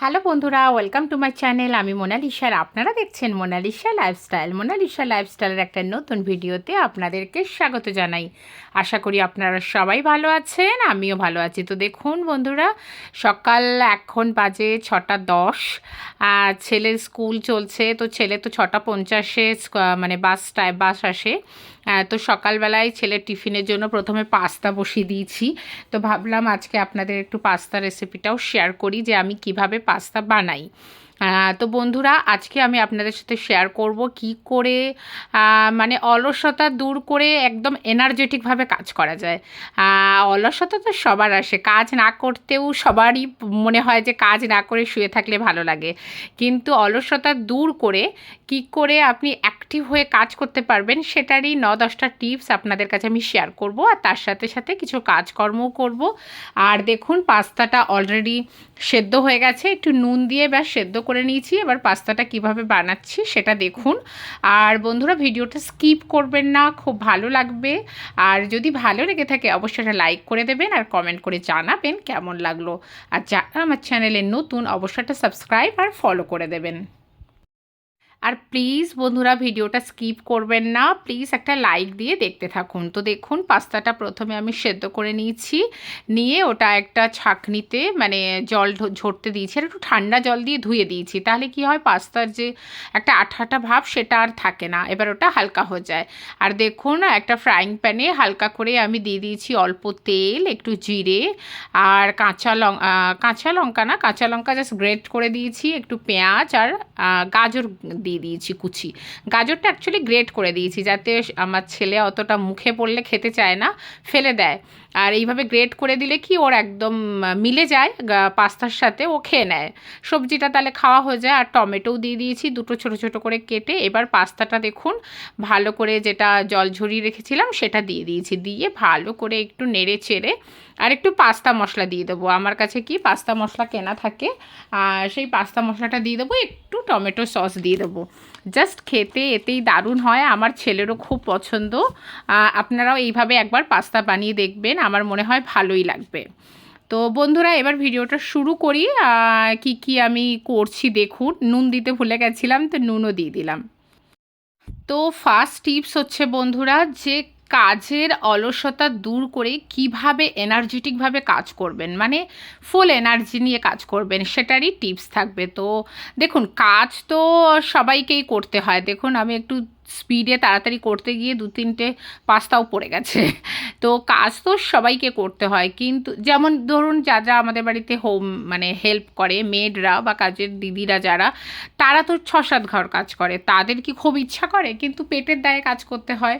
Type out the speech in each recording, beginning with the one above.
Hello বন্ধুরা, welcome to my channel. আমি মোনালিসার। আপনারা দেখছেন মোনালিসা লাইফস্টাইল। মোনালিসা লাইফস্টাইলের একটা নতুন ভিডিওতে আপনাদেরকে স্বাগত জানাই। আশা করি আপনারা সবাই ভালো আছেন, আমিও ভালো আছি। তো দেখুন বন্ধুরা, সকাল এখন বাজে ছটা দশ ছেলের স্কুল চলছে। তো ছেলে তো ছটা পঞ্চাশে মানে বাসটায়, বাস আসে। তো সকালবেলায় ছেলের টিফিনের জন্য প্রথমে পাস্তা বসিয়ে দিয়েছি। তো ভাবলাম আজকে আপনাদের একটু পাস্তা রেসিপিটাও শেয়ার করি যে আমি কীভাবে পাস্তা বানাই। তো বন্ধুরা, আজকে আমি আপনাদের সাথে শেয়ার করব কি করে মানে অলসতা দূর করে একদম এনার্জেটিকভাবে কাজ করা যায়। অলসতা তো সবার আসে, কাজ না করতেও সবারই মনে হয় যে কাজ না করে শুয়ে থাকলে ভালো লাগে। কিন্তু অলসতা দূর করে কি করে আপনি অ্যাক্টিভ হয়ে কাজ করতে পারবেন, সেটারই ন দশটা টিপস আপনাদের কাছে আমি শেয়ার করব। আর তার সাথে সাথে কিছু কাজকর্মও করব। আর দেখুন, পাস্তাটা অলরেডি সেদ্ধ হয়ে গেছে। একটু নুন দিয়ে ব্যাস সেদ্ধ করে নিয়েছি। এবার পাস্তাটা কীভাবে বানাচ্ছি সেটা দেখুন। আর বন্ধুরা, ভিডিওটা স্কিপ করবেন না, খুব ভালো লাগবে। আর যদি ভালো লেগে থাকে, অবশ্যই একটা লাইক করে দেবেন আর কমেন্ট করে জানাবেন কেমন লাগল। আর যারা আমার চ্যানেলে নতুন, অবশ্যই একটা সাবস্ক্রাইব আর ফলো করে দেবেন। আর প্লিজ বন্ধুরা ভিডিওটা স্কিপ করবেন না প্লিজ একটা লাইক দিয়ে দেখতে থাকুন। তো দেখুন, পাস্তাটা প্রথমে আমি সেদ্ধ করে নিয়েছি, নিয়ে ওটা একটা ছাঁকনিতে মানে জল ঝরতে দিয়েছি, আর একটু ঠান্ডা জল দিয়ে ধুয়ে দিয়েছি। তাহলে কি হয়, পাস্তার যে একটা আঠাটা ভাব, সেটা আর থাকে না। এবার ওটা হালকা হয়ে যায়। আর দেখুন, একটা ফ্রাইং প্যানে হালকা করে আমি দিয়ে দিয়েছি অল্প তেল, একটু জিরে আর কাঁচা লং কাঁচা লঙ্কা না, কাঁচা লঙ্কা জাস্ট গ্রেট করে দিয়েছি, একটু পেঁয়াজ আর গাজর দিয়ে দিয়েছি কুচি। গাজরটা অ্যাকচুয়ালি গ্রেট করে দিয়েছি যাতে আমার ছেলে অতটা মুখে পড়লে খেতে চায় না, ফেলে দেয়। আর এইভাবে গ্রেট করে দিলে কি ওর একদম মিলে যায় পাস্তার সাথে ও খেয়ে নেয়। সবজিটা তাহলে খাওয়া হয়ে যায়। আর টমেটোও দিয়ে দিয়েছি, দুটো ছোট ছোট করে কেটে এবার পাস্তাটা দেখুন, ভালো করে যেটা জল ঝরিয়ে রেখেছিলাম সেটা দিয়ে দিয়েছি। দিয়ে ভালো করে একটু নেড়ে চেড়ে আর একটু পাস্তা মশলা দিয়ে দেবো। আমার কাছে কি পাস্তা মশলা কেনা থাকে সেই পাস্তা মশলাটা দিয়ে দেবো, একটু টমেটো সস দিয়ে দেবো। জাস্ট খেতে এতেই দারুণ হয়। আমার ছেলেরও খুব পছন্দ। আপনারাও এইভাবে একবার পাস্তা বানিয়ে দেখবেন। আমার মনে হয় ভালোই লাগবে। তো বন্ধুরা, এবার ভিডিওটা শুরু করি। কি কি আমি করছি দেখুন। নুন দিতে ভুলে গেছিলাম, তো নুনও দিয়ে দিলাম। তো ফার্স্ট টিপস হচ্ছে বন্ধুরা, যে কাজের অলসতা দূর করে কীভাবে এনার্জেটিকভাবে কাজ করবেন? মানে ফুল এনার্জি নিয়ে কাজ করবেন, সেটারই টিপস থাকবে। তো দেখুন, কাজ তো সবাইকেই করতে হয়। দেখুন, আমি একটু স্পিডে তাড়াতাড়ি করতে গিয়ে দু তিনটে পাস্তাও পড়ে গেছে। তো কাজ তো সবাইকে করতে হয়, কিন্তু যেমন ধরুন যা যা আমাদের বাড়িতে হোম মানে হেল্প করে মেডরা বা কাজের দিদিরা যারা, তারা তো ছ সাত ঘর কাজ করে, তাদের কি খুব ইচ্ছা করে? কিন্তু পেটের দায়ে কাজ করতে হয়।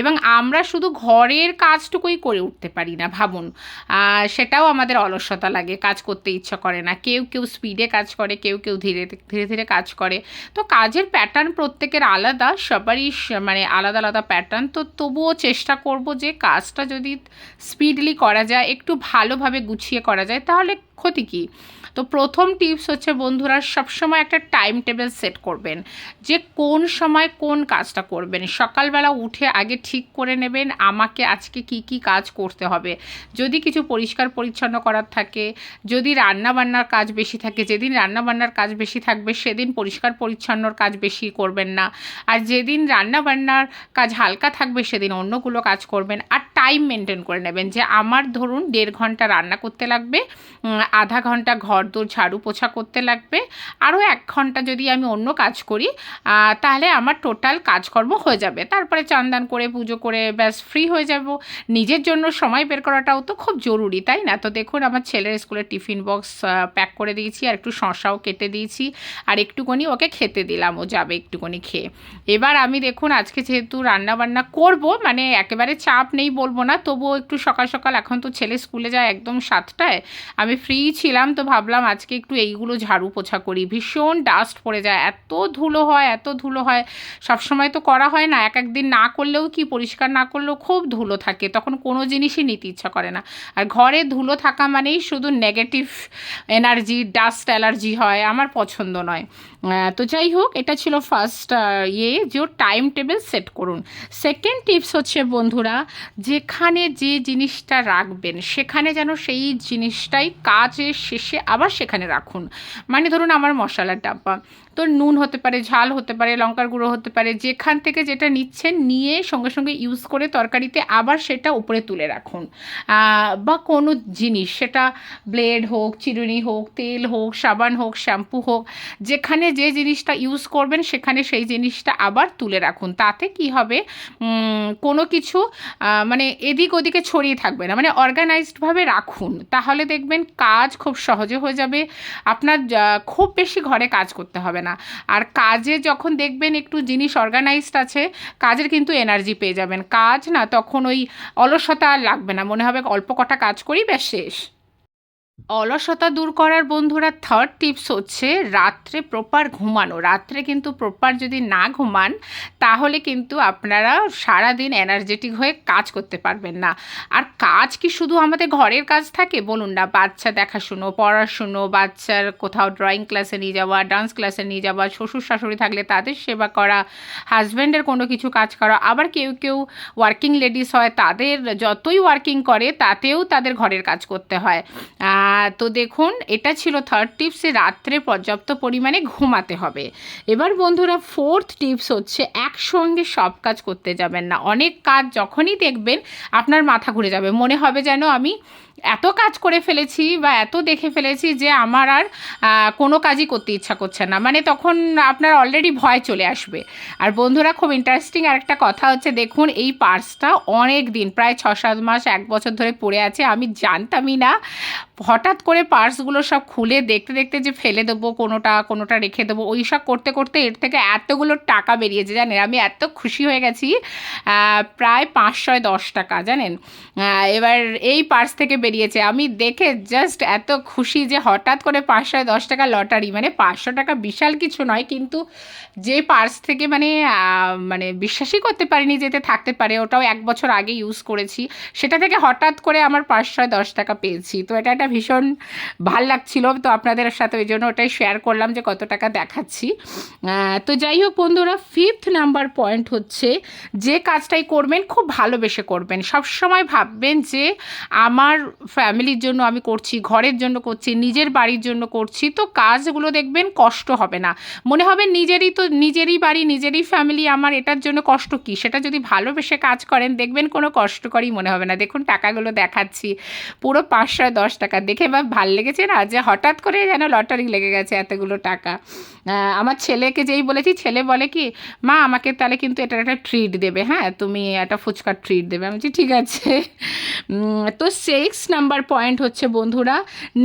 এবং আমরা শুধু ঘরের কাজটুকুই করে উঠতে পারি না, ভাবুন। সেটাও আমাদের অলসতা লাগে, কাজ করতে ইচ্ছা করে না। কেউ কেউ স্পিডে কাজ করে, কেউ কেউ ধীরে ধীরে ধীরে কাজ করে। তো কাজের প্যাটার্ন প্রত্যেকের আলাদা সবারই মানে আলাদা আলাদা প্যাটার্ন তো তবুও চেষ্টা করব যে কাজটা যদি স্পিডলি করা যায়, একটু ভালোভাবে গুছিয়ে করা যায়, তাহলে ক্ষতি কী? তো প্রথম টিপস হচ্ছে বন্ধুরা সবসময় একটা টাইম টেবিল সেট করবেন যে কোন সময় কোন কাজটা করবেন। সকালবেলা উঠে আগে ঠিক করে নেবেন আমাকে আজকে কি কি কাজ করতে হবে। যদি কিছু পরিষ্কার পরিচ্ছন্ন করার থাকে, যদি রান্না বান্নার কাজ বেশি থাকে, যেদিন রান্না বান্নার কাজ বেশি থাকবে সেদিন পরিষ্কার পরিচ্ছন্নর কাজ বেশি করবেন না। আর যেদিন রান্না বান্নার কাজ হালকা থাকবে সেদিন অন্যগুলো কাজ করবেন। আর টাইম মেনটেন করে নেবেন যে আমার ধরুন দেড় ঘণ্টা রান্না করতে লাগবে আধা ঘণ্টা ঘর দোর ঝাড়ু পোছা করতে লাগবে। আরও এক ঘণ্টা যদি আমি অন্য কাজ করি তাহলে আমার টোটাল কাজকর্ম হয়ে যাবে। তারপরে চান্দান করে, পুজো করে ব্যাস ফ্রি হয়ে যাব। নিজের জন্য সময় বের করাটাও তো খুব জরুরি, তাই না? তো দেখুন, আমার ছেলের স্কুলের টিফিন বক্স প্যাক করে দিয়েছি আর একটু শশাও কেটে দিয়েছি আর একটুখানি ওকে খেতে দিলাম, ও যাবে একটুখানি খেয়ে। এবার আমি দেখুন, আজকে যেহেতু রান্না বান্না করব মানে একেবারে চাপ নেই বলব না, তবুও একটু সকাল সকাল, এখন তো ছেলে স্কুলে যায় একদম সাতটায়, আমি ফ্রি ছিলাম, তো ভাবলাম আজকে একটু এইগুলো ঝাড়ু পোছা করি। ভীষণ ডাস্ট পড়ে যায়। এত ধুলো হয়, এত ধুলো হয়। সবসময় তো করা হয় না। এক একদিন না করলেও কি পরিষ্কার না করলেও খুব ধুলো থাকে। তখন কোনো জিনিসই নিতে ইচ্ছা করে না। আর ঘরে ধুলো থাকা মানেই শুধু নেগেটিভ এনার্জি ডাস্ট অ্যালার্জি হয়। আমার পছন্দ নয়। তো যাই হোক, এটা ছিল ফার্স্ট ইয়ে। যে টাইম টেবিল সেট করুন। সেকেন্ড টিপস হচ্ছে, বন্ধুরা, যেখানে যে জিনিসটা রাখবেন, সেখানে যেন সেই জিনিসটাই কাজের শেষে আবার সেখানে রাখুন। মানে ধরুন আমার মশলার ডাব্বা। তো নুন হতে পারে, ঝাল হতে পারে, লঙ্কার গুঁড়ো হতে পারে, যেখান থেকে যেটা নিচ্ছেন নিয়ে সঙ্গে সঙ্গে ইউজ করে তরকারিতে আবার সেটা উপরে তুলে রাখুন। বা কোনো জিনিস, সেটা ব্লেড হোক, চিরুনি হোক, তেল হোক, সাবান হোক শ্যাম্পু হোক, যেখানে যে জিনিসটা ইউজ করবেন সেখানে সেই জিনিসটা আবার তুলে রাখুন। তাতে কি হবে? কোনো কিছু মানে এদিক ওদিকে ছড়িয়ে থাকবে না মানে অর্গানাইজডভাবে রাখুন। তাহলে দেখবেন কাজ খুব সহজে হয়ে যাবে। আপনার খুব বেশি ঘরে কাজ করতে হবে না। আর কাজে যখন দেখবেন একটু জিনিস অর্গানাইজড আছে, কাজের কিন্তু এনার্জি পেয়ে যাবেন। কাজ না তখন ওই অলসতা আর লাগবে না। মনে হবে অল্প কটা কাজ করি, ব্যাস শেষ। অলসতা দূর করার বন্ধুরা থার্ড টিপস হচ্ছে রাত্রে প্রপার ঘুমানো। রাত্রে কিন্তু প্রপার যদি না ঘুমান, তাহলে কিন্তু আপনারা সারাদিন এনার্জেটিক হয়ে কাজ করতে পারবেন না। আর কাজ কি শুধু আমাদের ঘরের কাজ থাকে? বলুন না, বাচ্চা দেখাশুনো, পড়াশুনো, বাচ্চার কোথাও ড্রয়িং ক্লাসে নিয়ে যাওয়া ডান্স ক্লাসে নিয়ে যাওয়া, শ্বশুর শাশুড়ি থাকলে তাদের সেবা করা হাজব্যান্ডের কোনো কিছু কাজ করা, আবার কেউ কেউ ওয়ার্কিং লেডিস হয়, তাদের যতই ওয়ার্কিং করে, তাতেও তাদের ঘরের কাজ করতে হয়। তো দেখুন, এটা ছিল থার্ড টিপস রাত্রে পর্যাপ্ত পরিমাণে ঘুমাতে হবে। এবার বন্ধুরা ফোর্থ টিপস হচ্ছে একসঙ্গে সব কাজ করতে যাবেন না। অনেক কাজ যখনই দেখবেন আপনার মাথা ঘুরে যাবে। মনে হবে যেন আমি এত কাজ করে ফেলেছি বা এত দেখে ফেলেছি যে আমার আর কোনো কাজই করতে ইচ্ছা করছে না। মানে তখন আপনার অলরেডি ভয় চলে আসবে। আর বন্ধুরা, খুব ইন্টারেস্টিং আরেকটা কথা হচ্ছে, দেখুন, এই পার্সটা অনেক দিন প্রায় ছ সাত মাস, এক বছর ধরে পড়ে আছে। আমি জানতামই না হঠাৎ করে পার্সগুলো সব খুলে দেখতে দেখতে যে ফেলে দেবো, কোনোটা কোনোটা রেখে দেবো, ওই সব করতে করতে এর থেকে এতগুলো টাকা বেরিয়েছে জানেন। আমি এত খুশি হয়ে গেছি প্রায় পাঁচশো দশ টাকা, জানেন? এবার এই পার্স থেকে বেরিয়েছে। আমি দেখে জাস্ট এত খুশি যে হঠাৎ করে পাঁচশো দশ টাকা লটারি মানে পাঁচশো টাকা বিশাল কিছু নয়, কিন্তু যে পার্স থেকে মানে মানে বিশ্বাসই করতে পারিনি যেতে থাকতে পারে, ওটাও এক বছর আগে ইউজ করেছি। সেটা থেকে হঠাৎ করে আমার পাঁচশো দশ টাকা পেয়েছি। তো এটা একটা ভীষণ ভালো লাগছিল। তো আপনাদের সাথে ওই জন্য ওটাই শেয়ার করলাম যে কত টাকা দেখাচ্ছি। তো যাই হোক বন্ধুরা ফিফথ নাম্বার পয়েন্ট হচ্ছে যে কাজটাই করবেন, খুব ভালোবেসে করবেন। সবসময় ভাববেন যে আমার ফ্যামিলির জন্য আমি করছি, ঘরের জন্য করছি, নিজের বাড়ির জন্য করছি, তো কাজগুলো দেখবেন কষ্ট হবে না। মনে হবে নিজেরই তো, নিজেরই বাড়ি, নিজেরই ফ্যামিলি আমার এটার জন্য কষ্ট কী? সেটা যদি ভালোবেসে কাজ করেন, দেখবেন কোনো কষ্টকরই মনে হবে না। দেখুন, টাকাগুলো দেখাচ্ছি। পুরো পাঁচশো দশ টাকা দেখে বা ভালো লেগেছে না যে হঠাৎ করে যেন লটারি লেগে গেছে এতগুলো টাকা। আমার ছেলেকে যেই বলেছি, ছেলে বলে কি, মা, আমাকে তাহলে কিন্তু এটার একটা ট্রিট দেবে হ্যাঁ? তুমি একটা ফুচকার ট্রিট দেবে। আমি বলছি, ঠিক আছে। তো সিক্স নাম্বার পয়েন্ট হচ্ছে বন্ধুরা,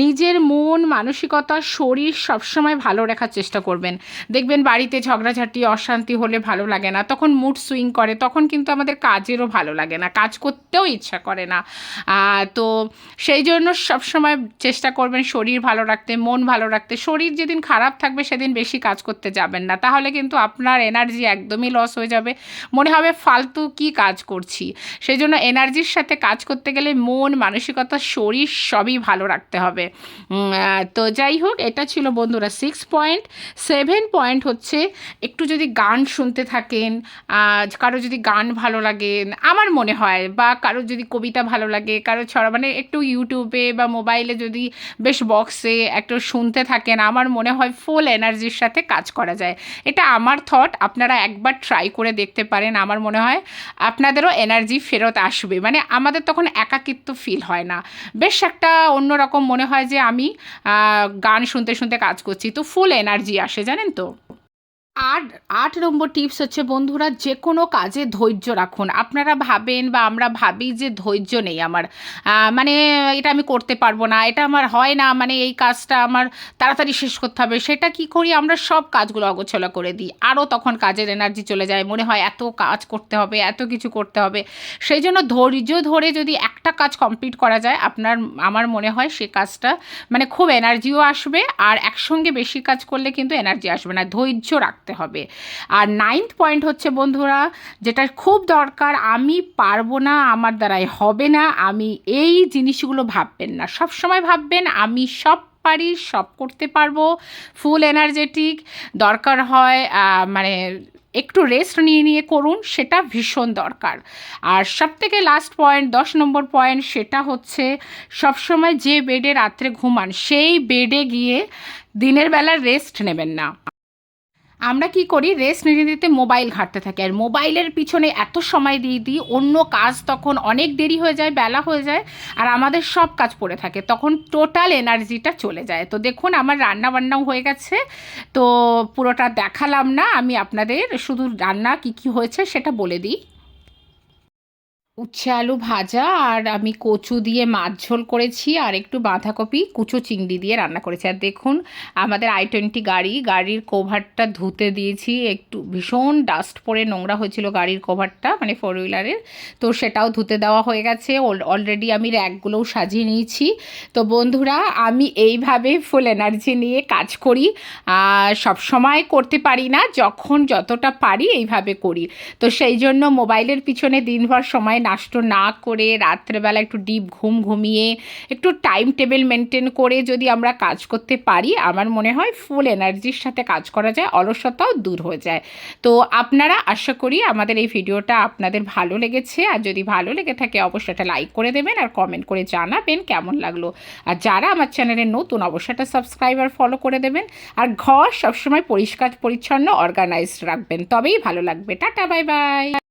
নিজের মন, মানসিকতা, শরীর সবসময় ভালো রাখার চেষ্টা করবেন। দেখবেন বাড়িতে ঝগড়াঝাটি, অশান্তি হলে ভালো লাগে না, তখন মুড সুইং করে, তখন কিন্তু আমাদের কাজেরও ভালো লাগে না, কাজ করতেও ইচ্ছা করে না। তো সেই জন্য সবসময় চেষ্টা করবেন শরীর ভালো রাখতে, মন ভালো রাখতে। শরীর যেদিন খারাপ থাকবে সেদিন বেশি কাজ করতে যাবেন না। তাহলে কিন্তু আপনার এনার্জি একদমই লস হয়ে যাবে। মনে হবে ফালতু কি কাজ করছি। সেই জন্য এনার্জির সাথে কাজ করতে গেলে মন, মানসিকতা, শরীর সবই ভালো রাখতে হবে। তো যাই হোক, এটা ছিল বন্ধুরা সিক্স পয়েন্ট সেভেন পয়েন্ট হচ্ছে একটু যদি গান শুনতে থাকেন কারও যদি গান ভালো লাগে, আমার মনে হয়, বা কারও যদি কবিতা ভালো লাগে, কারও ছড়া মানে একটু ইউটিউবে বা মোবাইলে যদি বেশ বক্সে একটু শুনতে থাকেন, আমার মনে হয় ফুল এনার্জির সাথে কাজ করা যায়। এটা আমার থট আপনারা একবার ট্রাই করে দেখতে পারেন। আমার মনে হয় আপনাদেরও এনার্জি ফেরত আসবে। মানে আমাদের তখন একাকিত্ব ফিল হয় না। বেশ একটা অন্যরকম মনে হয় যে আমি গান শুনতে শুনতে কাজ করছি। তো ফুল এনার্জি আসে, জানেন তো? আট আট নম্বর টিপস হচ্ছে বন্ধুরা যে কোনো কাজে ধৈর্য রাখুন। আপনারা ভাবেন বা আমরা ভাবি যে ধৈর্য নেই আমার। মানে এটা আমি করতে পারব না, এটা আমার হয় না মানে এই কাজটা আমার তাড়াতাড়ি শেষ করতে হবে, সেটা কি করি? আমরা সব কাজগুলো অগোছলা করে দিই। আরও তখন কাজের এনার্জি চলে যায়, মনে হয় এত কাজ করতে হবে, এত কিছু করতে হবে। সেই জন্য ধৈর্য ধরে যদি একটা কাজ কমপ্লিট করা যায়, আপনার, আমার মনে হয় সে কাজটা মানে খুব এনার্জিও আসবে, আর একসঙ্গে বেশি কাজ করলে কিন্তু এনার্জি আসবে না। ধৈর্য রাখতে হবে। আর নাইন্থ পয়েন্ট হচ্ছে বন্ধুরা, যেটা খুব দরকার, আমি পারব না, আমার দ্বারাই হবে না, আমি এই জিনিসগুলো ভাববেন না। সব সময় ভাববেন, আমি সব পারি, সব করতে পারব ফুল এনার্জেটিক দরকার হয় মানে একটু রেস্ট নিয়ে নিয়ে করুন, সেটা ভীষণ দরকার। আর সব থেকে লাস্ট পয়েন্ট দশ নম্বর পয়েন্ট সেটা হচ্ছে সবসময় যে বেডে রাত্রে ঘুমান, সেই বেডে গিয়ে দিনের বেলা রেস্ট নেবেন না। আমরা কি করি? রেস্ট নিতে নিতে মোবাইল ঘাঁটতে থাকি। আর মোবাইলের পিছনে এত সময় দিয়ে দিই, অন্য কাজ তখন অনেক দেরি হয়ে যায়, বেলা হয়ে যায়, আর আমাদের সব কাজ পড়ে থাকে। তখন টোটাল এনার্জিটা চলে যায়। তো দেখুন, আমার রান্না বান্নাও হয়ে গেছে। তো পুরোটা দেখালাম না, আমি আপনাদের শুধু রান্না কি কি হয়েছে সেটা বলে দিই। উচ্ছে আলু ভাজা আর আমি কচু দিয়ে মাছ ঝোল করেছি আর একটু বাঁধাকপি, কুচো চিংড়ি দিয়ে রান্না করেছি। আর দেখুন, আমাদের আই টোয়েন্টি গাড়ি, গাড়ির কভারটা ধুতে দিয়েছি। একটু ভীষণ ডাস্ট পড়ে নোংরা হয়েছিল গাড়ির কভারটা মানে ফোর হুইলারের তো সেটাও ধুতে দেওয়া হয়ে গেছে। অলরেডি আমি র্যাকগুলোও সাজিয়ে নিয়েছি। তো বন্ধুরা, আমি এইভাবে ফুল এনার্জি নিয়ে কাজ করি। সব সময় করতে পারি না, যখন যতটা পারি এইভাবে করি। তো সেই জন্য মোবাইলের পিছনে দিনভর সময় নষ্ট না করে রাত্রেবেলা একটু ডিপ ঘুম ঘুমিয়ে একটু টাইম টেবিল মেনটেন করে যদি আমরা কাজ করতে পারি, আমার মনে হয় ফুল এনার্জির সাথে কাজ করা যায়, অলসতাও দূর হয়ে যায়। তো আপনারা আশা করি আমাদের এই ভিডিওটা আপনাদের ভালো লেগেছে, আর যদি ভালো লেগে থাকে অবশ্যই একটা লাইক করে দেবেন আর কমেন্ট করে জানাবেন কেমন লাগল। আর যারা আমার চ্যানেলে নতুন, অবশ্যই একটা সাবস্ক্রাইব আর ফলো করে দেবেন, আর ঘর সবসময় পরিষ্কার, পরিচ্ছন্ন অর্গানাইজড রাখবেন। তবেই ভালো লাগবে। Tata bye bye